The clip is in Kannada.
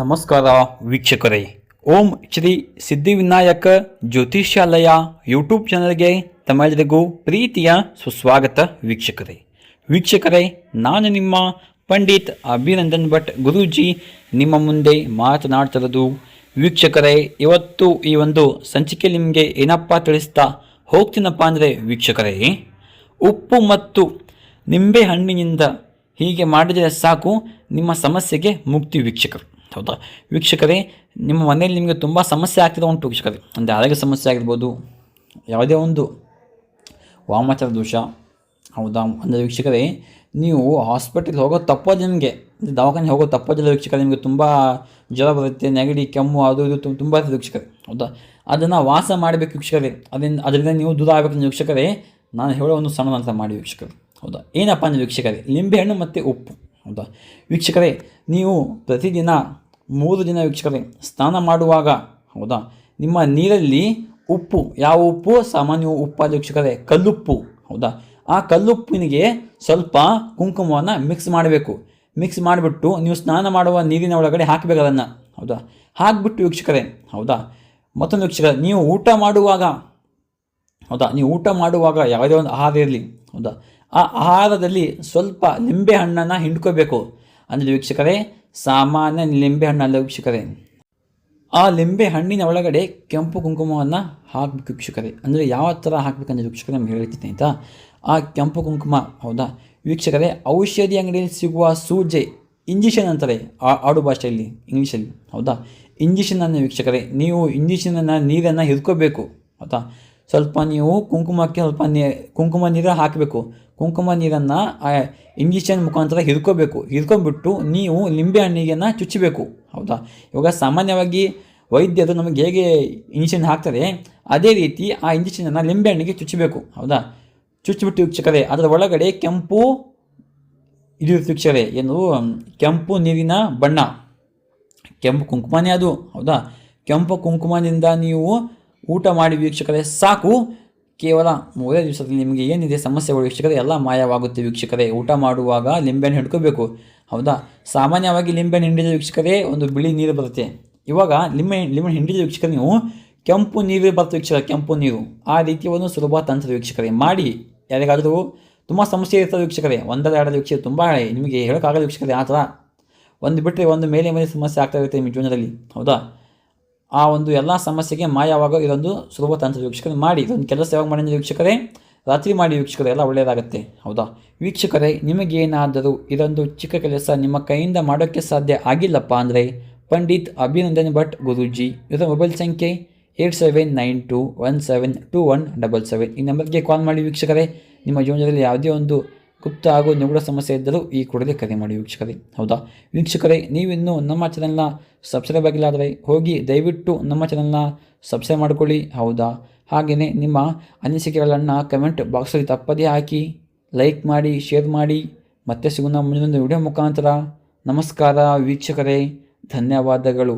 ನಮಸ್ಕಾರ ವೀಕ್ಷಕರೇ. ಓಂ ಶ್ರೀ ಸಿದ್ಧಿವಿನಾಯಕ ಜ್ಯೋತಿಷ್ಯಾಲಯ ಯೂಟ್ಯೂಬ್ ಚಾನಲ್ಗೆ ತಮ್ಮೆಲ್ಲರಿಗೂ ಪ್ರೀತಿಯ ಸುಸ್ವಾಗತ ವೀಕ್ಷಕರೇ. ವೀಕ್ಷಕರೇ, ನಾನು ನಿಮ್ಮ ಪಂಡಿತ್ ಅಭಿನಂದನ್ ಭಟ್ ಗುರೂಜಿ ನಿಮ್ಮ ಮುಂದೆ ಮಾತನಾಡ್ತಿರೋದು, ವೀಕ್ಷಕರೇ, ಇವತ್ತು ಈ ಒಂದು ಸಂಚಿಕೆ ನಿಮಗೆ ಏನಪ್ಪ ತಿಳಿಸ್ತಾ ಹೋಗ್ತೀನಪ್ಪ ಅಂದರೆ ವೀಕ್ಷಕರೇ, ಉಪ್ಪು ಮತ್ತು ನಿಂಬೆ ಹಣ್ಣಿನಿಂದ ಹೀಗೆ ಮಾಡಿದರೆ ಸಾಕು, ನಿಮ್ಮ ಸಮಸ್ಯೆಗೆ ಮುಕ್ತಿ ವೀಕ್ಷಕರು. ಹೌದಾ? ವೀಕ್ಷಕರೇ, ನಿಮ್ಮ ಮನೆಯಲ್ಲಿ ನಿಮಗೆ ತುಂಬ ಸಮಸ್ಯೆ ಆಗ್ತಿದೆ ಉಂಟು ವೀಕ್ಷಕರೇ. ಅಂದರೆ ಆರೋಗ್ಯ ಸಮಸ್ಯೆ ಆಗಿರ್ಬೋದು, ಯಾವುದೇ ಒಂದು ವಾಮಾಚಾರ ದೋಷ, ಹೌದಾ? ಅಂದರೆ ವೀಕ್ಷಕರೇ, ನೀವು ಹಾಸ್ಪಿಟಲ್ ಹೋಗೋ ತಪ್ಪೋದು ನಿಮಗೆ ದವಾಖಾನೆ ಹೋಗೋ ತಪ್ಪೋದಿಲ್ಲ ವೀಕ್ಷಕರೇ, ನಿಮಗೆ ತುಂಬ ಜ್ವರ ಬರುತ್ತೆ, ನೆಗಡಿ, ಕೆಮ್ಮು, ಅದು ಇದು ತುಂಬ ಇರ್ತದೆ ವೀಕ್ಷಕರೇ, ಹೌದಾ? ಅದನ್ನು ವಾಸ ಮಾಡಬೇಕು ವೀಕ್ಷಕರೇ. ಅದರಿಂದ ಅದರಿಂದ ನೀವು ದೂರ ಆಗಬೇಕು ವೀಕ್ಷಕರೇ, ನಾನು ಹೇಳೋ ಒಂದು ಸಣ್ಣ ಅಂತ ಮಾಡಿ ವೀಕ್ಷಕರು, ಹೌದಾ? ಏನಪ್ಪ ಅಂದರೆ ವೀಕ್ಷಕರೇ ಲಿಂಬೆಹಣ್ಣು ಮತ್ತು ಉಪ್ಪು, ಹೌದಾ? ವೀಕ್ಷಕರೇ, ನೀವು ಪ್ರತಿದಿನ ಮೂರು ದಿನ ವೀಕ್ಷಕರೇ, ಸ್ನಾನ ಮಾಡುವಾಗ, ಹೌದಾ? ನಿಮ್ಮ ನೀರಲ್ಲಿ ಉಪ್ಪು, ಯಾವ ಉಪ್ಪು? ಸಾಮಾನ್ಯ ಉಪ್ಪಾದ ವೀಕ್ಷಕರೇ, ಕಲ್ಲುಪ್ಪು, ಹೌದಾ? ಆ ಕಲ್ಲುಪ್ಪಿನಿಗೆ ಸ್ವಲ್ಪ ಕುಂಕುಮವನ್ನು ಮಿಕ್ಸ್ ಮಾಡಬೇಕು. ಮಿಕ್ಸ್ ಮಾಡಿಬಿಟ್ಟು ನೀವು ಸ್ನಾನ ಮಾಡುವ ನೀರಿನ ಒಳಗಡೆ ಹಾಕಬೇಕು ಅದನ್ನು ಹೌದಾ? ಹಾಕಿಬಿಟ್ಟು ವೀಕ್ಷಕರೇ, ಹೌದಾ? ಮತ್ತೊಂದು ವೀಕ್ಷಕರೇ, ನೀವು ಊಟ ಮಾಡುವಾಗ, ಹೌದಾ? ನೀವು ಊಟ ಮಾಡುವಾಗ ಯಾವುದೇ ಒಂದು ಆಹಾರ ಇರಲಿ, ಹೌದಾ? ಆ ಆಹಾರದಲ್ಲಿ ಸ್ವಲ್ಪ ನಿಂಬೆ ಹಣ್ಣನ್ನು ಹಿಂಡ್ಕೋಬೇಕು. ಅಂದರೆ ವೀಕ್ಷಕರೇ, ಸಾಮಾನ್ಯ ಲಿಂಬೆ ಹಣ್ಣಲ್ಲ ವೀಕ್ಷಕರೇ. ಆ ಲಿಂಬೆ ಹಣ್ಣಿನ ಒಳಗಡೆ ಕೆಂಪು ಕುಂಕುಮವನ್ನು ಹಾಕಬೇಕು ವೀಕ್ಷಕರೇ. ಅಂದರೆ ಯಾವ ಥರ ಹಾಕಬೇಕಂದ್ರೆ ವೀಕ್ಷಕರೇ ನಮ್ಗೆ ಹೇಳ್ತೀನಿ ಆಯಿತಾ? ಆ ಕೆಂಪು ಕುಂಕುಮ, ಹೌದಾ? ವೀಕ್ಷಕರೇ, ಔಷಧಿ ಅಂಗಡಿಯಲ್ಲಿ ಸಿಗುವ ಸೂಜೆ, ಇಂಜೆಕ್ಷನ್ ಅಂತಾರೆ ಆಡು ಭಾಷೆಯಲ್ಲಿ, ಇಂಗ್ಲೀಷಲ್ಲಿ, ಹೌದಾ? ಇಂಜೆಕ್ಷನನ್ನು ವೀಕ್ಷಕರೇ, ನೀವು ಇಂಜೆಕ್ಷನನ್ನು ನೀರನ್ನು ಹಿಡ್ಕೋಬೇಕು ಹೌದಾ ಸ್ವಲ್ಪ ನೀವು ಕುಂಕುಮಕ್ಕೆ ಸ್ವಲ್ಪ ನೀ, ಕುಂಕುಮ ನೀರು ಹಾಕಬೇಕು. ಕುಂಕುಮ ನೀರನ್ನು ಇಂಜೆಕ್ಷನ್ ಮುಖಾಂತರ ಹಿಡ್ಕೋಬೇಕು. ಹಿಡ್ಕೊಂಡ್ಬಿಟ್ಟು ನೀವು ಲಿಂಬೆ ಹಣ್ಣಿಗೆನ ಚುಚ್ಚಬೇಕು ಹೌದಾ? ಇವಾಗ ಸಾಮಾನ್ಯವಾಗಿ ವೈದ್ಯರು ನಮಗೆ ಹೇಗೆ ಇಂಜೆಕ್ಷನ್ ಹಾಕ್ತಾರೆ, ಅದೇ ರೀತಿ ಆ ಇಂಜೆಕ್ಷನನ್ನು ಲಿಂಬೆ ಹಣ್ಣಿಗೆ ಚುಚ್ಚಬೇಕು ಹೌದಾ? ಚುಚ್ಚಿಬಿಟ್ಟು ವೀಕ್ಷಕರೇ, ಅದರ ಒಳಗಡೆ ಕೆಂಪು ಇದು ವೀಕ್ಷಕರೇ, ಏನು? ಕೆಂಪು ನೀರಿನ ಬಣ್ಣ. ಕೆಂಪು ಕುಂಕುಮನೇ ಅದು. ಹೌದಾ? ಕೆಂಪು ಕುಂಕುಮದಿಂದ ನೀವು ಊಟ ಮಾಡಿ ವೀಕ್ಷಕರೇ, ಸಾಕು. ಕೇವಲ ಮೂರೇ ದಿವಸದಲ್ಲಿ ನಿಮಗೆ ಏನಿದೆ ಸಮಸ್ಯೆಗಳು ವೀಕ್ಷಕರೇ, ಎಲ್ಲ ಮಾಯವಾಗುತ್ತೆ ವೀಕ್ಷಕರೇ. ಊಟ ಮಾಡುವಾಗ ಲಿಂಬೆಹಣ್ಣು ಹಿಡ್ಕೋಬೇಕು. ಹೌದಾ? ಸಾಮಾನ್ಯವಾಗಿ ಲಿಂಬೆಹಣ್ಣು ಹಿಂಡಿದ ವೀಕ್ಷಕರೇ, ಒಂದು ಬಿಳಿ ನೀರು ಬರುತ್ತೆ. ಇವಾಗ ಲಿಂಬೆ ಲಿಂಬೆ ಹಿಂಡಿದ ವೀಕ್ಷಕರೇ ನೀವು ಕೆಂಪು ನೀರು ಬರುತ್ತೆ ವೀಕ್ಷಕ ಕೆಂಪು ನೀರು. ಆ ರೀತಿಯ ಒಂದು ಸುಲಭ ತಂತ್ರ ವೀಕ್ಷಕರೇ. ಮಾಡಿ, ಯಾರಿಗಾದರೂ ತುಂಬ ಸಮಸ್ಯೆ ಇರ್ತದೆ ವೀಕ್ಷಕರೇ ಒಂದರ ಎರಡರ ವೀಕ್ಷಕ ತುಂಬ ನಿಮಗೆ ಹೇಳೋಕ್ಕಾಗಲ್ಲ ವೀಕ್ಷಕರೇ, ಆ ಥರ. ಒಂದು ಬಿಟ್ಟರೆ ಒಂದು ಮೇಲೆ ಮೇಲೆ ಸಮಸ್ಯೆ ಆಗ್ತಾ ಇರುತ್ತೆ ನಿಮ್ಮ ಜೀವನದಲ್ಲಿ. ಹೌದಾ? ಆ ಒಂದು ಎಲ್ಲ ಸಮಸ್ಯೆಗೆ ಮಾಯವಾಗೋ ಇದೊಂದು ಸುಲಭ ತಂತ್ರ ವೀಕ್ಷಕರೇ ಮಾಡಿ, ಇದೊಂದು ಕೆಲಸ ಯಾವಾಗ ಮಾಡಿ ವೀಕ್ಷಕರೇ? ರಾತ್ರಿ ಮಾಡಿ ವೀಕ್ಷಕರೇ, ಎಲ್ಲ ಒಳ್ಳೆಯದಾಗುತ್ತೆ ಹೌದಾ? ವೀಕ್ಷಕರೇ, ನಿಮಗೇನಾದರೂ ಇದೊಂದು ಚಿಕ್ಕ ಕೆಲಸ ನಿಮ್ಮ ಕೈಯಿಂದ ಮಾಡೋಕ್ಕೆ ಸಾಧ್ಯ ಆಗಿಲ್ಲಪ್ಪ ಅಂದರೆ, ಪಂಡಿತ್ ಅಭಿನಂದನ್ ಭಟ್ ಗುರೂಜಿ, ಇದರ ಮೊಬೈಲ್ ಸಂಖ್ಯೆ eight seven nine two one seven two one double seven. ಈ ನಂಬರ್ಗೆ ಕಾಲ್ ಮಾಡಿ ವೀಕ್ಷಕರೇ, ನಿಮ್ಮ ಜೀವನದಲ್ಲಿ ಯಾವುದೇ ಒಂದು ಗುಪ್ತ ಹಾಗೂ ನಿಗೂಢ ಸಮಸ್ಯೆ ಇದ್ದರೂ ಈ ಕೂಡಲೇ ಕರೆ ಮಾಡಿ ವೀಕ್ಷಕರೇ. ಹೌದಾ? ವೀಕ್ಷಕರೇ, ನೀವಿನ್ನೂ ನಮ್ಮ ಚಾನಲ್ನ ಸಬ್ಸ್ಕ್ರೈಬ್ ಆಗಿಲ್ಲ ಆದರೆ ಹೋಗಿ ದಯವಿಟ್ಟು ನಮ್ಮ ಚಾನಲ್ನ ಸಬ್ಸ್ಕ್ರೈಬ್ ಮಾಡಿಕೊಳ್ಳಿ. ಹೌದಾ? ಹಾಗೆಯೇ ನಿಮ್ಮ ಅನಿಸಿಕೆಗಳನ್ನು ಕಮೆಂಟ್ ಬಾಕ್ಸಲ್ಲಿ ತಪ್ಪದೇ ಹಾಕಿ ಲೈಕ್ ಮಾಡಿ ಶೇರ್ ಮಾಡಿ. ಮತ್ತೆ ಸಿಗೋಣ ಮುಂದಿನ ವಿಡಿಯೋ ಮುಖಾಂತರ. ನಮಸ್ಕಾರ ವೀಕ್ಷಕರೇ, ಧನ್ಯವಾದಗಳು.